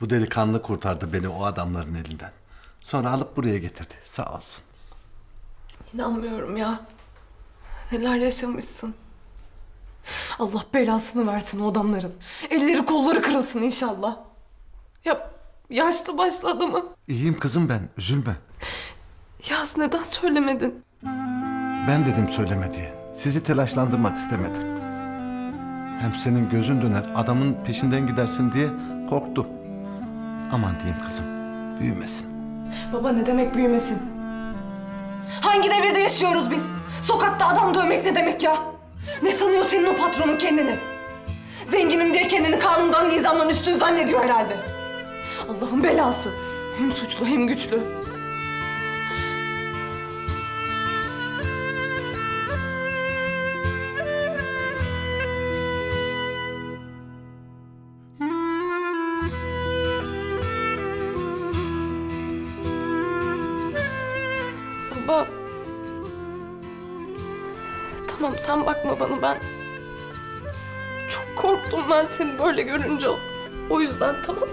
Bu delikanlı kurtardı beni o adamların elinden. Sonra alıp buraya getirdi. Sağ olsun. İnanmıyorum ya. Neler yaşamışsın. Allah belasını versin o adamların. Elleri kolları kırılsın inşallah. Ya yaşlı başlı adamı. İyiyim kızım ben. Üzülme. Yaz neden söylemedin? Ben dedim söyleme diye. Sizi telaşlandırmak istemedim. Hem senin gözün döner adamın peşinden gidersin diye korktum. Aman diyeyim kızım. Büyümesin. Baba ne demek büyümesin? Hangi devirde yaşıyoruz biz? Sokakta adam dövmek ne demek ya? Ne sanıyor senin o patronun kendini? Zenginim diye kendini kanundan, nizamdan üstün zannediyor herhalde. Allah'ın belası. Hem suçlu hem güçlü. Tamam sen bakma bana ben. Çok korktum ben seni böyle görünce. O yüzden tamam.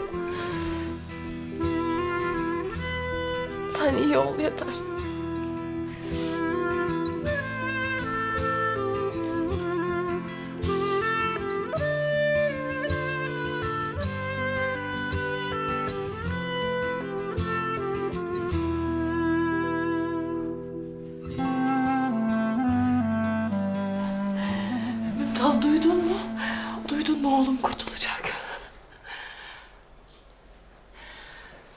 Sen iyi ol yeter. Mümtaz duydun mu? Duydun mu oğlum kurtulacak.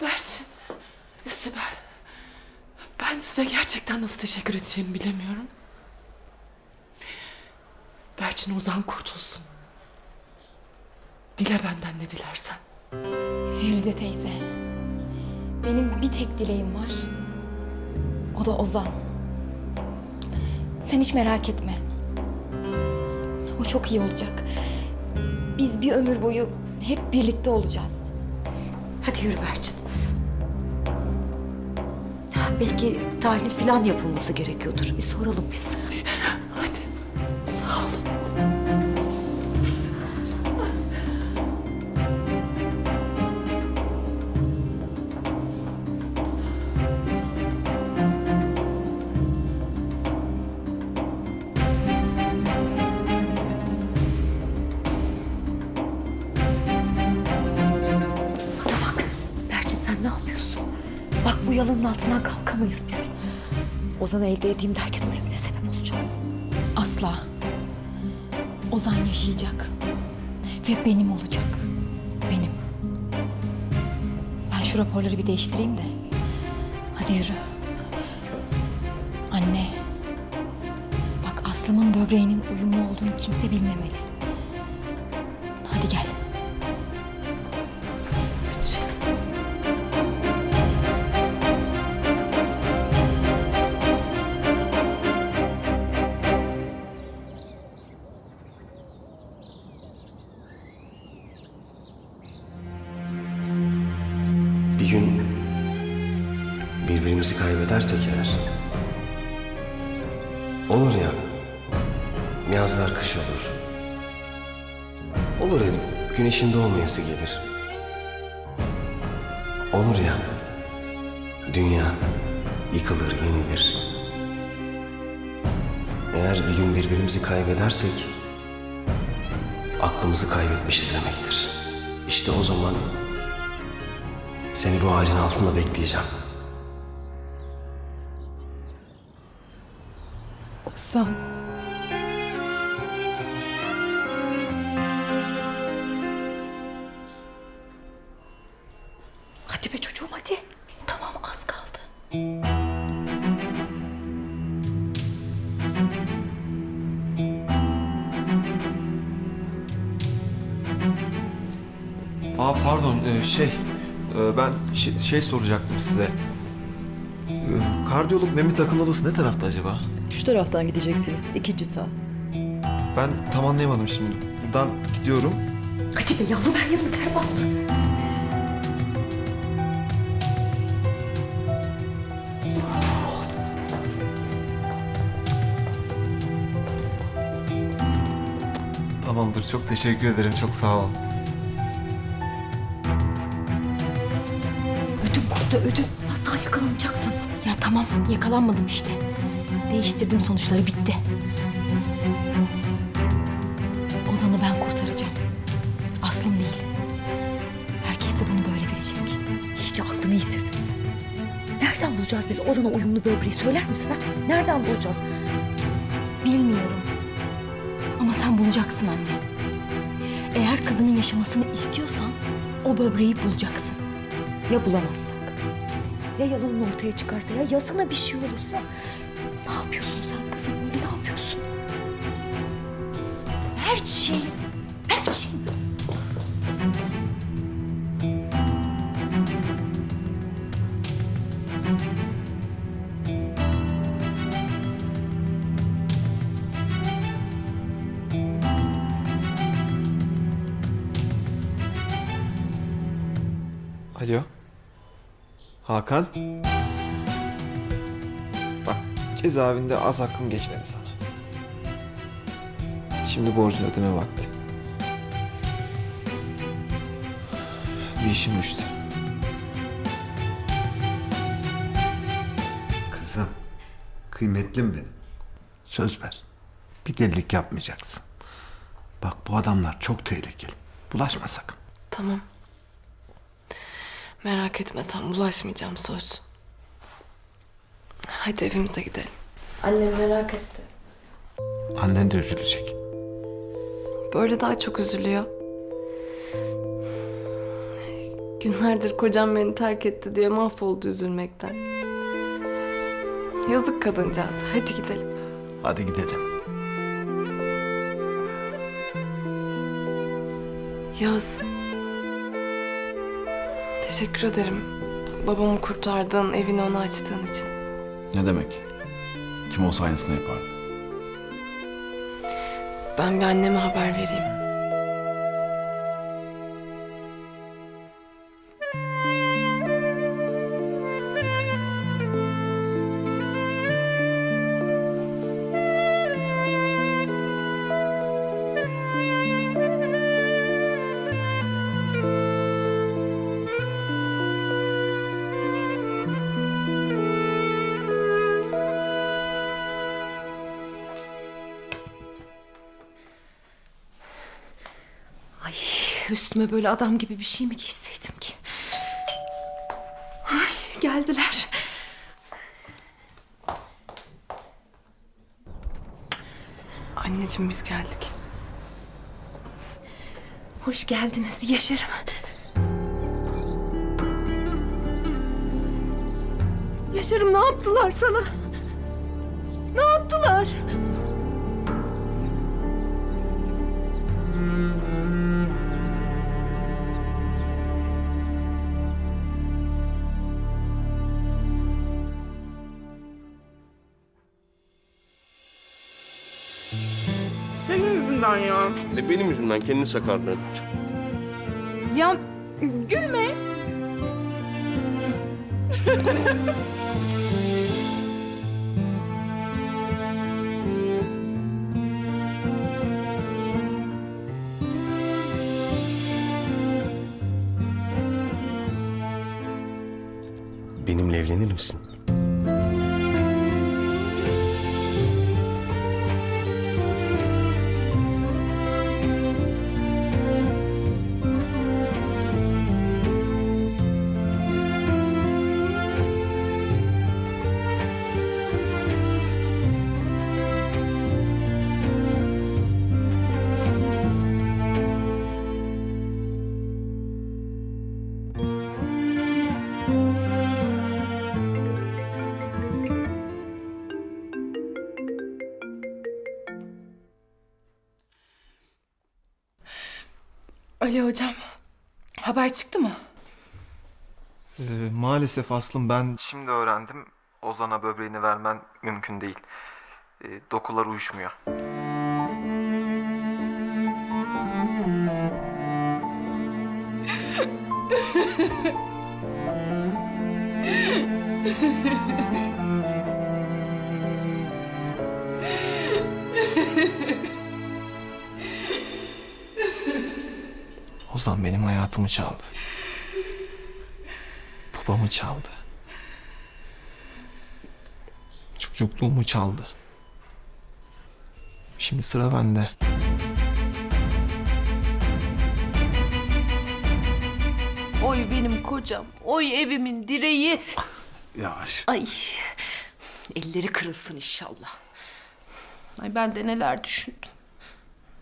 Berçin, Sibel. Ben size gerçekten nasıl teşekkür edeceğimi bilemiyorum. Berçin Ozan kurtulsun. Dile benden ne dilersen. Jülide teyze. Benim bir tek dileğim var. O da Ozan. Sen hiç merak etme. O çok iyi olacak. Biz bir ömür boyu hep birlikte olacağız. Hadi yürü Berçin. Belki tahlil falan yapılması gerekiyordur. Bir soralım biz. Yalanın altından kalkamayız biz. Ozan'ı elde edeyim derken ölümüne sebep olacağız. Asla. Ozan yaşayacak. Ve benim olacak. Benim. Ben şu raporları bir değiştireyim de. Hadi yürü. Anne. Bak Aslım'ın böbreğinin uyumlu olduğunu kimse bilmemeli. Kaybedersek eğer olur ya yazlar kış olur. Olur ya güneşin doğmayası gelir. Olur ya dünya yıkılır yenilir. Eğer bir gün birbirimizi kaybedersek aklımızı kaybetmişiz demektir. İşte o zaman seni bu ağacın altında bekleyeceğim. Ozan. Hadi be çocuğum hadi. Tamam az kaldı. Aa pardon e, şey e, ben şey, şey soracaktım size. E, Kardiyolog Mehmet Akın odası ne tarafta acaba? Şu taraftan gideceksiniz. ikinci sağ. Ben tam anlayamadım şimdi. Buradan gidiyorum. Hadi be yavrum her yanını ter bastı. Tamamdır çok teşekkür ederim çok sağ olun. burada ödüm. Az daha yakalanacaktın. Ya tamam yakalanmadım işte. Değiştirdim sonuçları bitti. Ozan'ı ben kurtaracağım. Aslım değil. Herkes de bunu böyle bilecek. İyice aklını yitirdin sen. Nereden bulacağız biz Ozan'a uyumlu böbreği söyler misin ha? Nereden bulacağız? Bilmiyorum. Ama sen bulacaksın anne. Eğer kızının yaşamasını istiyorsan o böbreği bulacaksın. Ya bulamazsak? Ya yalanın ortaya çıkarsa ya, ya sana bir şey olursa? Yapıyorsun sen kızım böyle ne yapıyorsun? Berçin, Berçin. Alo. Hakan. Cezaevinde az hakkım geçmedi sana. Şimdi borcunu ödeme vakti. Bir işim düştü. Kızım, kıymetlim benim. Söz ver. Bir delilik yapmayacaksın. Bak bu adamlar çok tehlikeli. Bulaşma sakın. Tamam. Merak etme sen bulaşmayacağım söz. Hadi evimize gidelim. Annem merak etti. Annen de üzülecek. Böyle daha çok üzülüyor. Günlerdir kocam beni terk etti diye mahvoldu üzülmekten. Yazık kadıncağız. Hadi gidelim. Hadi gidelim. Yaz. Teşekkür ederim. Babamı kurtardığın, evini ona açtığın için. Ne demek? Kim olsa aynısını yapardı. Ben bir anneme haber vereyim. Üstüme böyle adam gibi bir şey mi giyseydim ki? Ay geldiler. Anneciğim biz geldik. Hoş geldiniz Yaşar'ım. Yaşar'ım ne yaptılar sana? Ne yaptılar? Senin yüzünden ya. E benim yüzümden kendini sakardın. Ya gülme. Benimle evlenir misin? Ali hocam. Haber çıktı mı? Ee, maalesef Aslım ben şimdi öğrendim. Ozan'a böbreğini vermen mümkün değil. Ee, dokular uyuşmuyor. Ozan benim hayatımı çaldı. Babamı çaldı. Çocukluğumu çaldı. Şimdi sıra bende. Oy benim kocam, oy evimin direği. Yavaş. Ay, elleri kırılsın inşallah. Ay ben de neler düşündüm.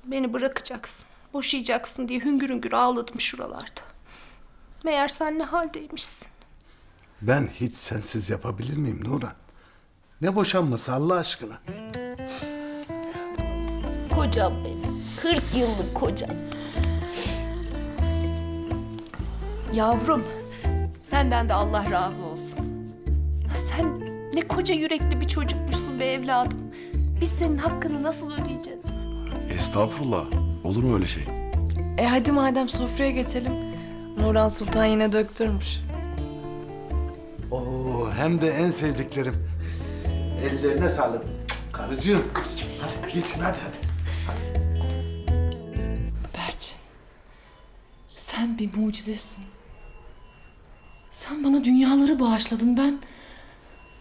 Beni bırakacaksın, boşayacaksın diye hüngür hüngür ağladım şuralarda. Meğer sen ne haldeymişsin. Ben hiç sensiz yapabilir miyim Nuran? Ne boşanması Allah aşkına? Kocam benim, 40 yıllık kocam. Yavrum, senden de Allah razı olsun. Sen ne koca yürekli bir çocukmuşsun be evladım. Biz senin hakkını nasıl ödeyeceğiz? Estağfurullah. Olur mu öyle şey? E hadi madem sofraya geçelim. Nurhan Sultan yine döktürmüş. Oo, hem de en sevdiklerim. Ellerine sağlık. Karıcığım. Hadi geçin hadi hadi. Berçin. Sen bir mucizesin. Sen bana dünyaları bağışladın. Ben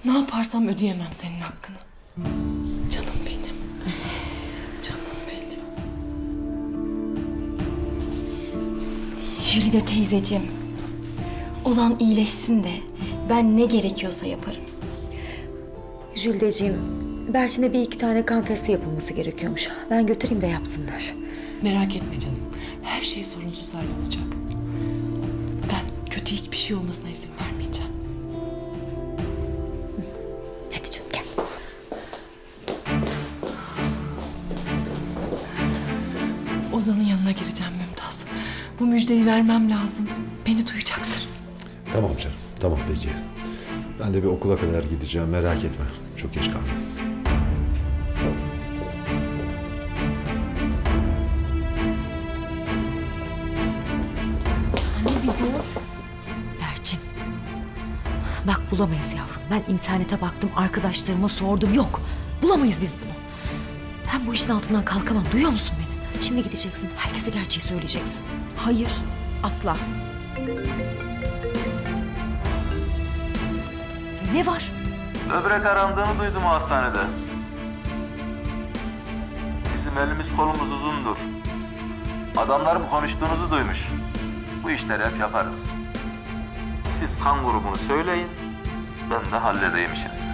ne yaparsam ödeyemem senin hakkını. Jülide teyzeciğim. Ozan iyileşsin de ben ne gerekiyorsa yaparım. Jüldeciğim, Berçin'e bir iki tane kan testi yapılması gerekiyormuş. Ben götüreyim de yapsınlar. Merak etme canım. Her şey sorunsuz hallolacak. Ben kötü hiçbir şey olmasına izin vermeyeceğim. Hadi canım gel. Ozan'ın yanına gireceğim. Bu müjdeyi vermem lazım. Beni duyacaktır. Tamam canım, tamam peki. Ben de bir okula kadar gideceğim, merak etme. Çok geç kalma. Anne bir dur. Berçin. Bak bulamayız yavrum. Ben internete baktım, arkadaşlarıma sordum. Yok. Bulamayız biz bunu. Ben bu işin altından kalkamam. Duyuyor musun beni? Şimdi gideceksin. Herkese gerçeği söyleyeceksin. Hayır, asla. Ne var? Böbrek arandığını duydum hastanede. Bizim elimiz kolumuz uzundur. Adamlarım konuştuğunuzu duymuş. Bu işleri hep yaparız. Siz kan grubunu söyleyin, ben de halledeyim işinizi.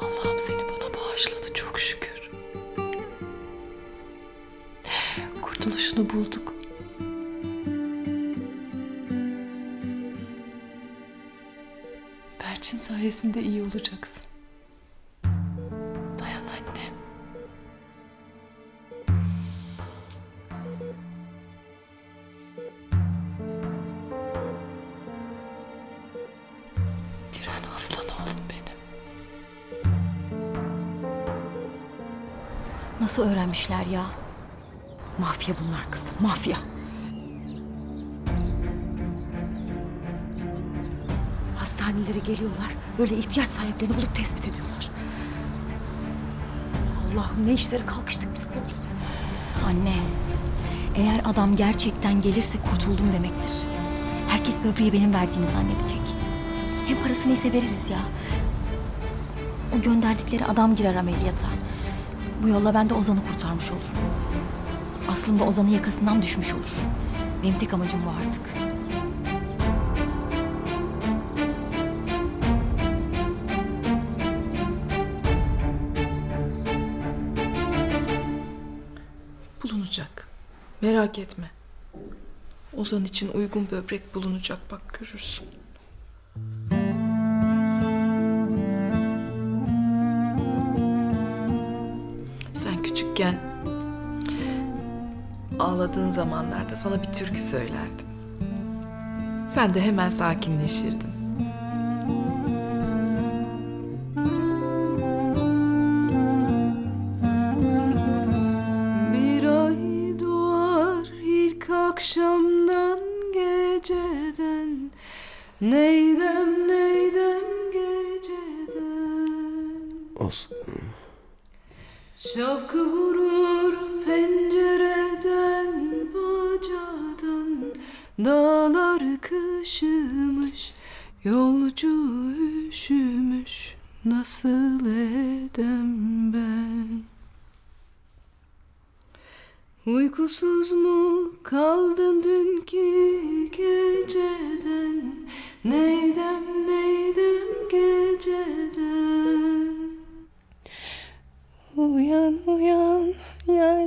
Allah'ım seni bana bağışladı çok şükür. Kurtuluşunu bulduk. Berçin sayesinde iyi olacaksın. Nasıl öğrenmişler ya? Mafya bunlar kızım, mafya. Hastanelere geliyorlar, böyle ihtiyaç sahiplerini bulup tespit ediyorlar. Allah'ım ne işlere kalkıştık biz böyle. Anne, eğer adam gerçekten gelirse kurtuldum demektir. Herkes böbreği benim verdiğimi zannedecek. Hem parası neyse veririz ya. O gönderdikleri adam girer ameliyata. Bu yolla ben de Ozan'ı kurtarmış olurum. Aslında Ozan'ın yakasından düşmüş olur. Benim tek amacım bu artık. Bulunacak. Merak etme. Ozan için uygun böbrek bulunacak bak görürsün. Küçükken ağladığın zamanlarda sana bir türkü söylerdim. sen de hemen sakinleşirdin.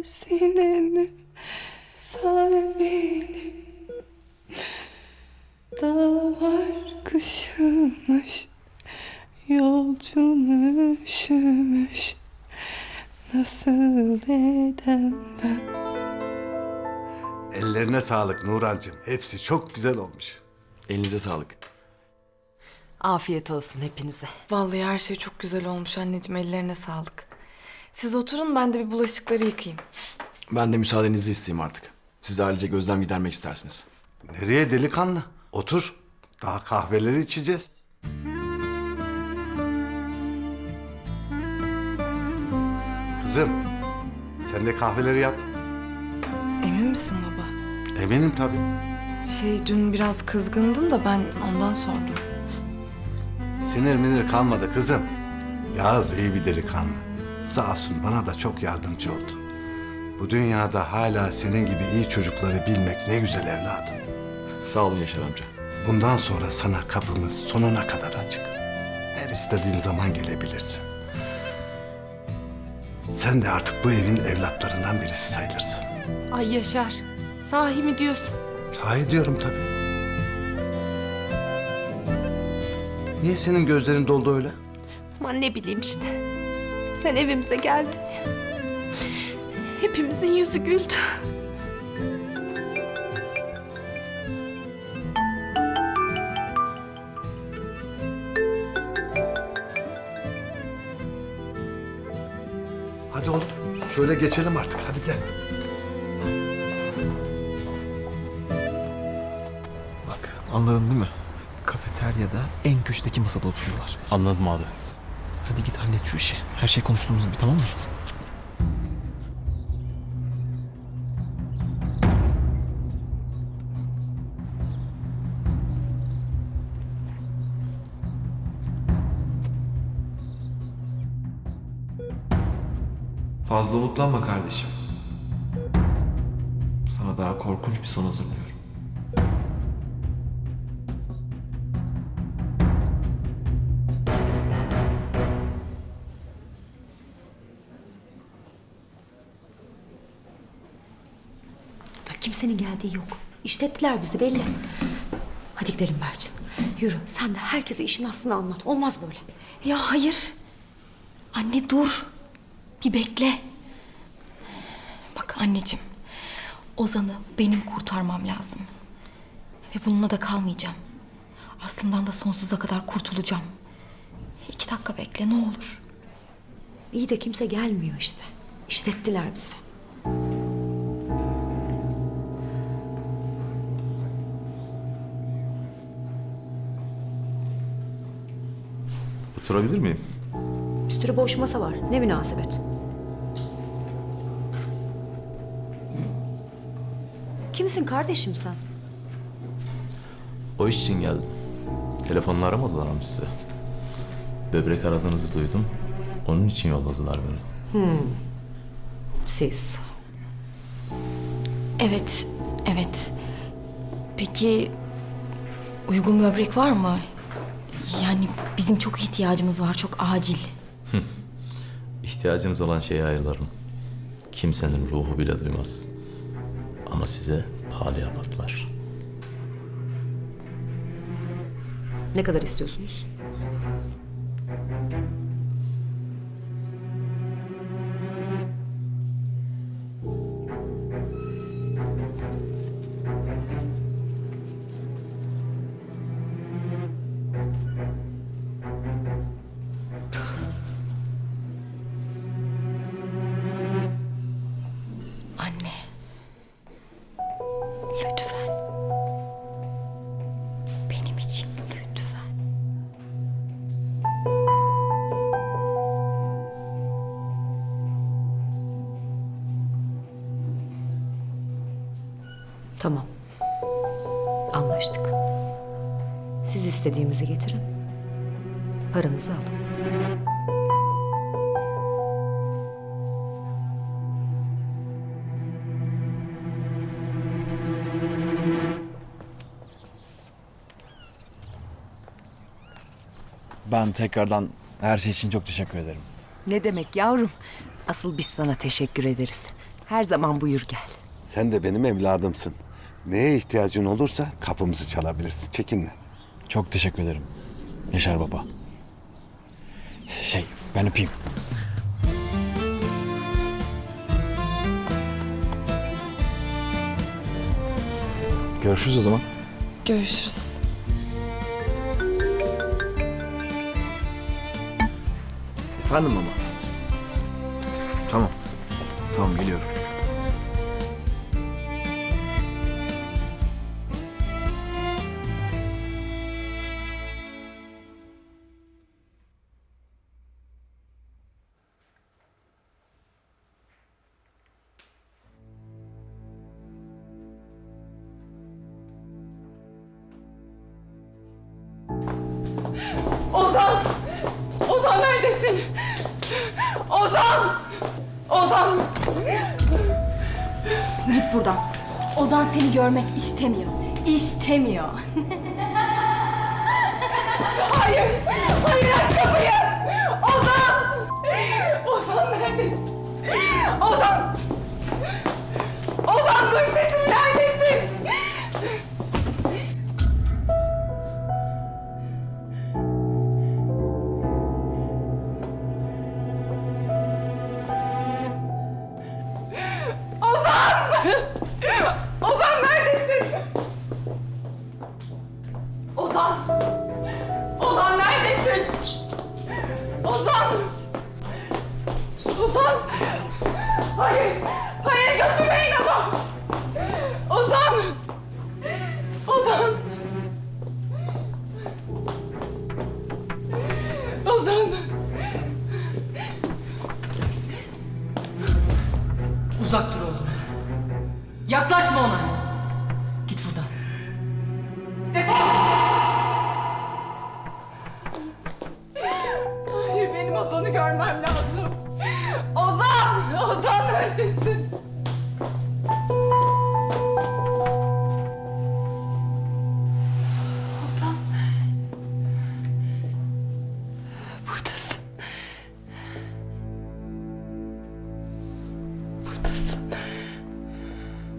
Yer sineni Sar beni Dağlar kışımış üşümüş Nasıl edem ben Ellerine sağlık Nurancığım. Hepsi çok güzel olmuş. Elinize sağlık. Afiyet olsun hepinize. Vallahi her şey çok güzel olmuş anneciğim ellerine sağlık. Siz oturun ben de bir bulaşıkları yıkayayım. Ben de müsaadenizi isteyeyim artık. Siz ailece gözlem gidermek istersiniz. Nereye delikanlı? Otur. Daha kahveleri içeceğiz. Kızım, sen de kahveleri yap. Emin misin baba? Eminim tabii. Şey dün biraz kızgındın da ben ondan sordum. Sinir minir kalmadı kızım. Yağız iyi bir delikanlı. Sağ olsun bana da çok yardımcı oldu. Bu dünyada hala senin gibi iyi çocukları bilmek ne güzel evladım. Sağ olun Yaşar amca. Bundan sonra sana kapımız sonuna kadar açık. Her istediğin zaman gelebilirsin. Sen de artık bu evin evlatlarından birisi sayılırsın. Ay Yaşar, sahi mi diyorsun? Sahi diyorum tabii. Niye senin gözlerin doldu öyle? Aman ne bileyim işte. Sen evimize geldin ya. Hepimizin yüzü güldü. Hadi oğlum şöyle geçelim artık hadi gel. Bak anladın değil mi? Kafeteryada en köşedeki masada oturuyorlar. Anladım abi. Hallet şu işi. Her şey konuştuğumuz gibi tamam mı? Fazla umutlanma kardeşim. Sana daha korkunç bir son hazırlıyorum. Kimsenin geldiği yok. İşlettiler bizi belli. Hadi gidelim Berçin. Yürü sen de herkese işin aslını anlat. Olmaz böyle. Ya hayır. Anne dur. Bir bekle. Bak anneciğim. Ozan'ı benim kurtarmam lazım. Ve bununla da kalmayacağım. Aslından da sonsuza kadar kurtulacağım. İki dakika bekle ne olur. İyi de kimse gelmiyor işte. İşlettiler bizi. Oturabilir miyim? Bir sürü boş masa var. Ne münasebet. Kimsin kardeşim sen? O iş için geldim. Telefonla aramadılar mı size? Böbrek aradığınızı duydum. Onun için yolladılar beni. Siz. Evet, evet. Peki uygun böbrek var mı? Yani bizim çok ihtiyacımız var, çok acil. İhtiyacınız olan şeyi ayarlarım. Kimsenin ruhu bile duymaz. Ama size pahalıya patlar. Ne kadar istiyorsunuz? Tamam. Anlaştık. Siz istediğimizi getirin. Paranızı alın. Ben tekrardan her şey için çok teşekkür ederim. Ne demek yavrum? Asıl biz sana teşekkür ederiz. Her zaman buyur gel. Sen de benim evladımsın. Neye ihtiyacın olursa kapımızı çalabilirsin. Çekinme. Çok teşekkür ederim. Yaşar baba. Şey, ben öpeyim. Görüşürüz o zaman. Görüşürüz. Efendim baba. Tamam. Tamam geliyorum. Ozan! Ozan! Git buradan. Ozan seni görmek istemiyor. İstemiyor. Hayır! Hayır aç kapıyı! Ozan! Ozan neredesin? Ozan! Ozan! Ozan neredesin? Ozan! Ozan! Hayır! Hayır götürmeyin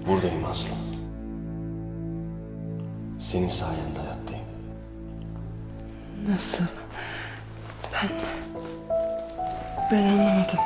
Buradayım Aslan. Senin sayende hayattayım. Nasıl? Ben... Ben anlamadım.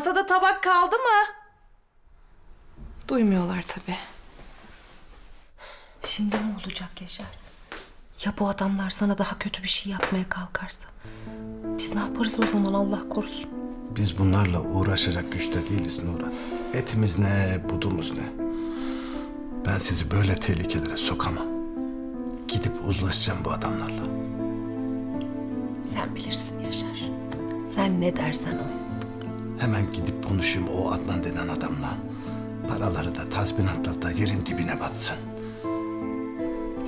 Masada tabak kaldı mı? Duymuyorlar tabii. Şimdi ne olacak Yaşar? Ya bu adamlar sana daha kötü bir şey yapmaya kalkarsa? Biz ne yaparız o zaman Allah korusun? Biz bunlarla uğraşacak güçte değiliz Nura. Etimiz ne, budumuz ne. Ben sizi böyle tehlikelere sokamam. Gidip uzlaşacağım bu adamlarla. Sen bilirsin Yaşar. Sen ne dersen o. Hemen gidip konuşayım o Adnan denen adamla. Paraları da tazminatla da yerin dibine batsın.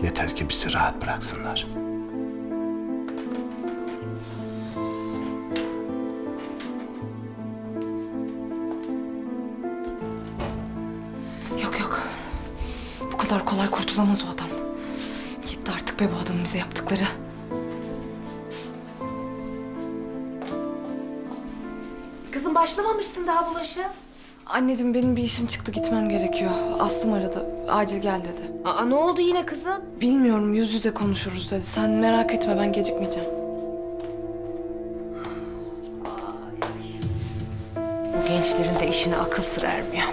Yeter ki bizi rahat bıraksınlar. Yok yok. Bu kadar kolay kurtulamaz o adam. Yetti artık be bu adamın bize yaptıkları. Başlamamışsın daha bulaşa. Anneciğim benim bir işim çıktı gitmem gerekiyor. Aslım aradı. Acil gel dedi. Aa ne oldu yine kızım? Bilmiyorum yüz yüze konuşuruz dedi. Sen merak etme ben gecikmeyeceğim. Bu gençlerin de işine akıl sır ermiyor.